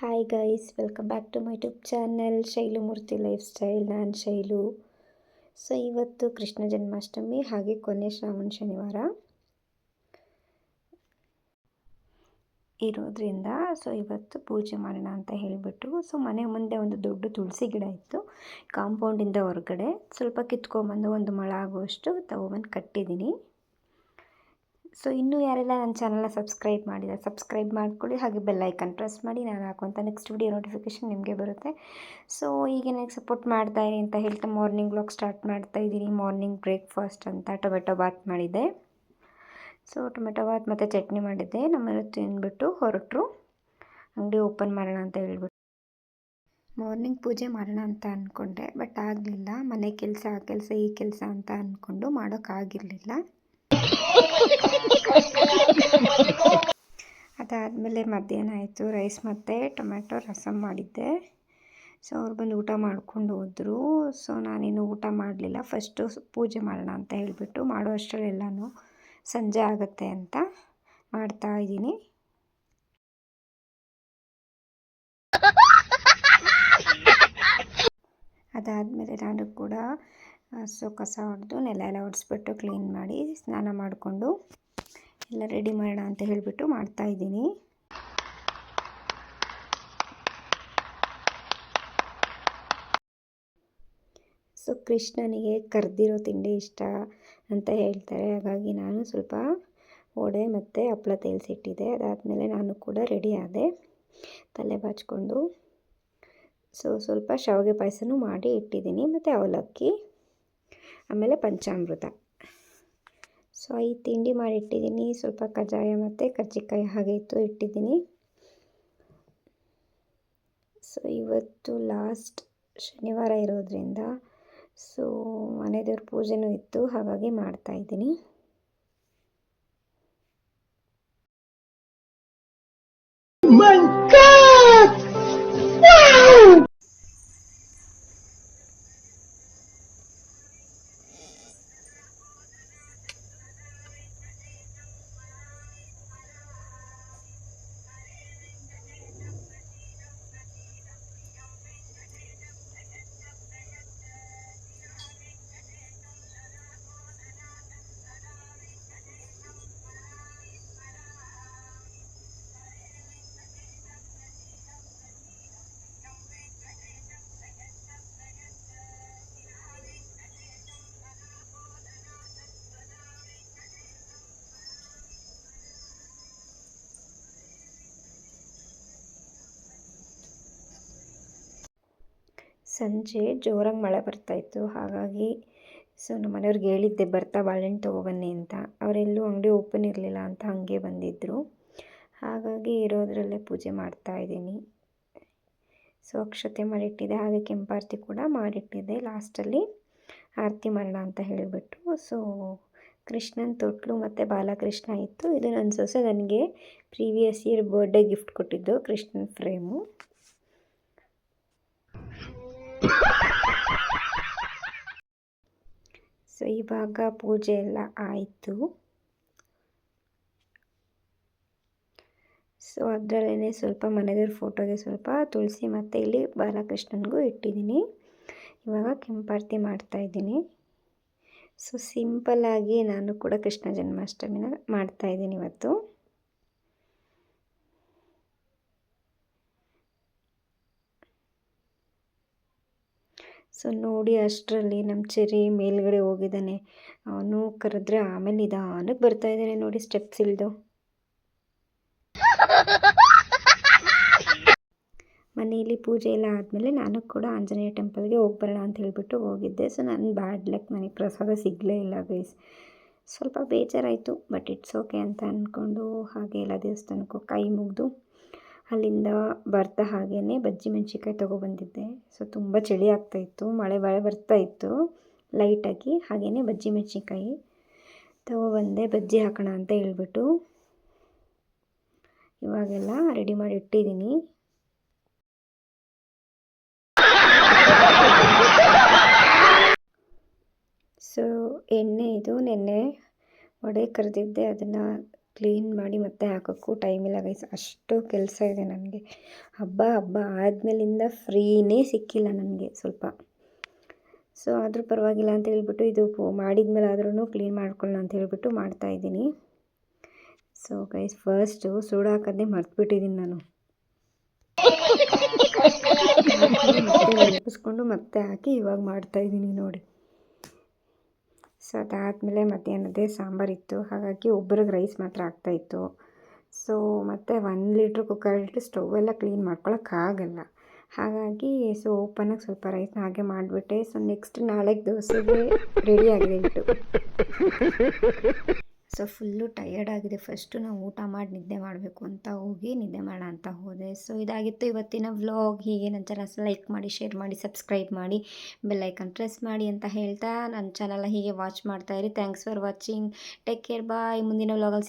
Hi guys welcome back to my YouTube channel Shailu Murthy lifestyle ನಾನು Shailu. So ಇವತ್ತು ಕೃಷ್ಣ ಜನ್ಮಾಷ್ಟಮಿ, ಹಾಗೆ ಕೊನೆ ಶ್ರಾವಣ ಶನಿವಾರ. ಇರೋದ್ರಿಂದ ಸೊ ಇವತ್ತು ಪೂಜೆ ಮಾಡೋಣ ಅಂತ ಹೇಳಿಬಿಟ್ಟು ಸೊ ಮನೆ ಮುಂದೆ ಒಂದು ದೊಡ್ಡ ತುಳಸಿ ಗಿಡ ಇತ್ತು ಕಾಂಪೌಂಡಿಂದ ಹೊರಗಡೆ. ಸ್ವಲ್ಪ ಕಿತ್ಕೊಂಬಂದು ಒಂದು ಮೊಳ ಆಗುವಷ್ಟು ತಗೊಬಂದು ಕಟ್ಟಿದ್ದೀನಿ. ಸೊ ಇನ್ನೂ ಯಾರೆಲ್ಲ ನನ್ನ ಚಾನಲ್ನ ಸಬ್ಸ್ಕ್ರೈಬ್ ಮಾಡಿಲ್ಲ ಸಬ್ಸ್ಕ್ರೈಬ್ ಮಾಡ್ಕೊಳ್ಳಿ. ಹಾಗೆ ಬೆಲ್ ಐಕನ್ ಪ್ರೆಸ್ ಮಾಡಿ, ನಾನು ಹಾಕುವಂಥ ನೆಕ್ಸ್ಟ್ ವಿಡಿಯೋ ನೋಟಿಫಿಕೇಶನ್ ನಿಮಗೆ ಬರುತ್ತೆ. ಸೊ ಈಗ ನನಗೆ ಸಪೋರ್ಟ್ ಮಾಡ್ತಾ ಇರಿ ಅಂತ ಹೇಳ್ತಾ ಮಾರ್ನಿಂಗ್ ವ್ಲಾಗ್ ಸ್ಟಾರ್ಟ್ ಮಾಡ್ತಾ ಇದ್ದೀನಿ. ಮಾರ್ನಿಂಗ್ ಬ್ರೇಕ್ಫಾಸ್ಟ್ ಅಂತ ಟೊಮೆಟೊ ಬಾತ್ ಮಾಡಿದ್ದೆ. ಸೊ ಟೊಮೆಟೊ ಬಾತ್ ಮತ್ತು ಚಟ್ನಿ ಮಾಡಿದ್ದೆ. ನಮ್ಮಲ್ಲಿ ತಿಂದ್ಬಿಟ್ಟು ಹೊರಟರು. ಅಂಗಡಿ ಓಪನ್ ಮಾಡೋಣ ಅಂತ ಹೇಳ್ಬಿಟ್ಟು. ಮಾರ್ನಿಂಗ್ ಪೂಜೆ ಮಾಡೋಣ ಅಂತ ಅಂದ್ಕೊಂಡೆ ಬಟ್ ಆಗಲಿಲ್ಲ. ಮನೆ ಕೆಲಸ ಆ ಕೆಲಸ ಈ ಕೆಲಸ ಅಂತ ಅಂದ್ಕೊಂಡು ಮಾಡೋಕ್ಕಾಗಿರಲಿಲ್ಲ. ಅದಾದಮೇಲೆ ಮಧ್ಯಾಹ್ನ ಆಯಿತು, ರೈಸ್ ಮತ್ತು ಟೊಮೆಟೊ ರಸಮ್ ಮಾಡಿದ್ದೆ. ಸೊ ಅವ್ರು ಬಂದು ಊಟ ಮಾಡ್ಕೊಂಡು ಹೋದರು. ಸೊ ನಾನೇನು ಊಟ ಮಾಡಲಿಲ್ಲ. ಫಸ್ಟು ಪೂಜೆ ಮಾಡೋಣ ಅಂತ ಹೇಳಿಬಿಟ್ಟು ಮಾಡೋ ಅಷ್ಟರಲ್ಲೆಲ್ಲನೂ ಸಂಜೆ ಆಗುತ್ತೆ ಅಂತ ಮಾಡ್ತಾ ಇದ್ದೀನಿ. ಅದಾದಮೇಲೆ ನಾನು ಕೂಡ ಸೊ ಕಸ ಹೊಡೆದು ನೆಲ ಎಲ್ಲ ಒಡಿಸ್ಬಿಟ್ಟು ಕ್ಲೀನ್ ಮಾಡಿ ಸ್ನಾನ ಮಾಡಿಕೊಂಡು ಎಲ್ಲ ರೆಡಿ ಮಾಡೋಣ ಅಂತ ಹೇಳಿಬಿಟ್ಟು ಮಾಡ್ತಾಯಿದ್ದೀನಿ ಸೊ, ಕೃಷ್ಣನಿಗೆ ಕರೆದಿರೋ ತಿಂಡಿ ಇಷ್ಟ ಅಂತ ಹೇಳ್ತಾರೆ. ಹಾಗಾಗಿ ನಾನು ಸ್ವಲ್ಪ ವಡೆ ಮತ್ತು ಹಪ್ಪಳ ತೇಲ್ಸಿಟ್ಟಿದ್ದೆ. ಅದಾದಮೇಲೆ ನಾನು ಕೂಡ ರೆಡಿ ಆದೆ. ತಲೆ ಬಾಚಿಕೊಂಡು. ಸೊ, ಸ್ವಲ್ಪ ಶಾವಿಗೆ ಪಾಯಸನೂ ಮಾಡಿ ಇಟ್ಟಿದ್ದೀನಿ. ಮತ್ತು ಅವಲಕ್ಕಿ. ಆಮೇಲೆ ಪಂಚಾಮೃತ. ಸೊ ಈ ತಿಂಡಿ ಮಾಡಿಟ್ಟಿದ್ದೀನಿ. ಸ್ವಲ್ಪ ಕಜ್ಜಾಯ ಮತ್ತು ಕಜ್ಜಿಕಾಯಿ ಹಾಗೆ ಇತ್ತು, ಇಟ್ಟಿದ್ದೀನಿ. ಸೊ ಇವತ್ತು ಲಾಸ್ಟ್ ಶನಿವಾರ ಇರೋದ್ರಿಂದ ಸೊ ಮನೆ ದೇವ್ರ ಪೂಜೆನೂ ಇತ್ತು. ಹಾಗಾಗಿ ಮಾಡ್ತಾಯಿದ್ದೀನಿ ಸಂಜೆ ಜೋರಾಗಿ ಮಳೆ ಬರ್ತಾಯಿತ್ತು ಹಾಗಾಗಿ ಸೊ ನಮ್ಮ ಮನೆಯವ್ರಿಗೆ ಹೇಳಿದ್ದೆ, ಬರ್ತಾ ಬಾಳೆಹಣ್ಣು ತೊಗೊಬನ್ನಿ ಅಂತ. ಅವರೆಲ್ಲೂ ಅಂಗಡಿ ಓಪನ್ ಇರಲಿಲ್ಲ ಅಂತ ಹಾಗೆ ಬಂದಿದ್ದರು ಹಾಗಾಗಿ ಇರೋದರಲ್ಲೇ ಪೂಜೆ ಮಾಡ್ತಾ ಇದ್ದೀನಿ. ಸೊ ಅಕ್ಷತೆ ಮಾಡಿಟ್ಟಿದ್ದೆ, ಹಾಗೆ ಕೆಂಪಾರತಿ ಕೂಡ ಮಾಡಿಟ್ಟಿದ್ದೆ. ಲಾಸ್ಟಲ್ಲಿ ಆರತಿ ಮಾಡೋಣ ಅಂತ ಹೇಳಿಬಿಟ್ಟು ಸೊ ಕೃಷ್ಣನ ತೊಟ್ಲು ಮತ್ತು ಬಾಲಕೃಷ್ಣ ಇತ್ತು. ಇದು ನನ್ನ ಸೊಸೆ ನನಗೆ ಪ್ರೀವಿಯಸ್ ಇಯರ್ ಬರ್ಡೇ ಗಿಫ್ಟ್ ಕೊಟ್ಟಿದ್ದು ಕೃಷ್ಣನ ಫ್ರೇಮು. ಇವಾಗ ಪೂಜೆ ಎಲ್ಲ ಆಯಿತು. ಸೊ ಅದರಲ್ಲೇ ಸ್ವಲ್ಪ ಮನೆದೇವ್ರ ಫೋಟೋಗೆ ಸ್ವಲ್ಪ ತುಳಸಿ ಮತ್ತು ಇಲ್ಲಿ ಬಾಲಕೃಷ್ಣನಿಗೂ ಇಟ್ಟಿದ್ದೀನಿ. ಇವಾಗ ಕೆಂಪಾರತಿ ಮಾಡ್ತಾಯಿದ್ದೀನಿ ಸೊ ಸಿಂಪಲ್ಲಾಗಿ ನಾನು ಕೂಡ ಕೃಷ್ಣ ಜನ್ಮಾಷ್ಟಮಿನ ಮಾಡ್ತಾಯಿದ್ದೀನಿ ಇವತ್ತು. ಸೊ ನೋಡಿ ಅಷ್ಟರಲ್ಲಿ ನಮ್ಮ ಚೆರಿ ಮೇಲ್ಗಡೆ ಹೋಗಿದ್ದಾನೆ. ಅವನು ಕರೆದ್ರೆ ಆಮೇಲೆ ನಿಧಾನಕ್ಕೆ ಬರ್ತಾ ಇದ್ದಾನೆ ನೋಡಿ ಸ್ಟೆಪ್ಸ್ ಇಳಿದು ಮನೆಯಲ್ಲಿ ಪೂಜೆ ಎಲ್ಲ ಆದಮೇಲೆ ನಾನು ಕೂಡ ಆಂಜನೇಯ ಟೆಂಪಲ್ಗೆ ಹೋಗಿ ಬರೋಣ ಅಂತ ಹೇಳಿಬಿಟ್ಟು ಹೋಗಿದ್ದೆ. ಸೊ ನಾನು ಬ್ಯಾಡ್ ಲಕ್ ನನಗೆ ಪ್ರಸಾದ ಸಿಗಲೇ ಇಲ್ಲ ಗೈಸ್ ಸ್ವಲ್ಪ ಬೇಜಾರಾಯಿತು ಬಟ್ ಇಟ್ಸ್ ಓಕೆ ಅಂತ ಅಂದ್ಕೊಂಡು ಹಾಗೆ ಎಲ್ಲ ದೇವಸ್ಥಾನಕ್ಕೂ ಕೈ ಮುಗಿದು ಅಲ್ಲಿಂದ ಬರ್ತಾ ಹಾಗೇ ಬಜ್ಜಿ ಮೆಣಸಿನ್ಕಾಯಿ ತೊಗೊಬಂದಿದ್ದೆ. ಸೊ ತುಂಬ ಚಳಿ ಆಗ್ತಾಯಿತ್ತು ಮಳೆ ಮಳೆ ಬರ್ತಾಯಿತ್ತು ಲೈಟಾಗಿ ಹಾಗೆಯೇ ಬಜ್ಜಿ ಮೆಣಸಿನ್ಕಾಯಿ ತೊಗೊಬಂದೆ. ಬಜ್ಜಿ ಹಾಕೋಣ ಅಂತ ಹೇಳ್ಬಿಟ್ಟು ಇವಾಗೆಲ್ಲ ರೆಡಿ ಮಾಡಿ ಇಟ್ಟಿದ್ದೀನಿ. ಸೊ ಎಣ್ಣೆ ಇದು. ನೆನ್ನೆ ವಡೆ ಕರೆದಿದ್ದೆ. ಅದನ್ನು ಕ್ಲೀನ್ ಮಾಡಿ ಮತ್ತೆ ಹಾಕೋಕ್ಕೂ ಟೈಮ್ ಇಲ್ಲ ಗೈಸ್ ಅಷ್ಟು ಕೆಲಸ ಇದೆ ನನಗೆ. ಹಬ್ಬ ಹಬ್ಬ ಆದಮೇಲಿಂದ ಫ್ರೀನೇ ಸಿಕ್ಕಿಲ್ಲ ನನಗೆ ಸ್ವಲ್ಪ. ಸೊ ಆದರೂ ಪರವಾಗಿಲ್ಲ ಅಂತ ಹೇಳ್ಬಿಟ್ಟು ಇದು ಮಾಡಿದ ಮೇಲೆ ಆದ್ರೂ ಕ್ಲೀನ್ ಮಾಡ್ಕೊಳ್ಳೋಣ ಅಂತ ಹೇಳ್ಬಿಟ್ಟು ಮಾಡ್ತಾಯಿದ್ದೀನಿ ಸೊ ಗೈಸ್ ಫಸ್ಟು ಸೋಡಾ ಹಾಕೋದೇ ಮರ್ತ್ಬಿಟ್ಟಿದ್ದೀನಿ ನಾನು. ಮತ್ತೆ ನೆನಪಿಸ್ಕೊಂಡು ಮತ್ತೆ ಹಾಕಿ ಇವಾಗ ಮಾಡ್ತಾಯಿದ್ದೀನಿ ನೋಡಿ. ಸೊ ಅದಾದಮೇಲೆ ಮಧ್ಯಾಹ್ನದೇ ಸಾಂಬಾರಿತ್ತು. ಹಾಗಾಗಿ ಒಬ್ರಿಗೆ ರೈಸ್ ಮಾತ್ರ ಆಗ್ತಾಯಿತ್ತು ಸೊ ಮತ್ತು ಒನ್ ಲೀಟ್ರ್ ಕುಕ್ಕರ್ ಇಟ್ಟು ಸ್ಟವ್ ಎಲ್ಲ ಕ್ಲೀನ್ ಮಾಡ್ಕೊಳಕ್ಕಾಗಲ್ಲ ಹಾಗಾಗಿ ಸೊ ಓಪನಾಗಿ ಸ್ವಲ್ಪ ರೈಸ್ನ ಹಾಗೆ ಮಾಡಿಬಿಟ್ಟೆ. ಸೊ ನೆಕ್ಸ್ಟ್ ನಾಳೆಗೆ ದೋಸೆಗೆ ರೆಡಿ ಆಗಿದೆ. ಹಿಟ್ಟು ಸೊ ಫುಲ್ಲು ಟಯರ್ಡ್ ಆಗಿದೆ. ಫಸ್ಟು ನಾವು ಊಟ ಮಾಡಿ ನಿದ್ದೆ ಮಾಡಬೇಕು ಅಂತ ಹೋಗಿ ನಿದ್ದೆ ಮಾಡೋಣ ಅಂತ ಹೋದೆ. ಸೊ ಇದಾಗಿತ್ತು ಇವತ್ತಿನ ವ್ಲಾಗ್. ಹೀಗೆ ನನ್ನ ಚಾನಲ್ಸ್ ಲೈಕ್ ಮಾಡಿ ಶೇರ್ ಮಾಡಿ ಸಬ್ಸ್ಕ್ರೈಬ್ ಮಾಡಿ ಬೆಲ್ಲೈಕನ್ ಪ್ರೆಸ್ ಮಾಡಿ ಅಂತ ಹೇಳ್ತಾ ನನ್ನ ಚಾನಲ್ನ ಹೀಗೆ watch ಮಾಡ್ತಾಯಿರಿ thanks for watching take care bye ಮುಂದಿನ ವ್ಲಾಗಲ್ಲಿ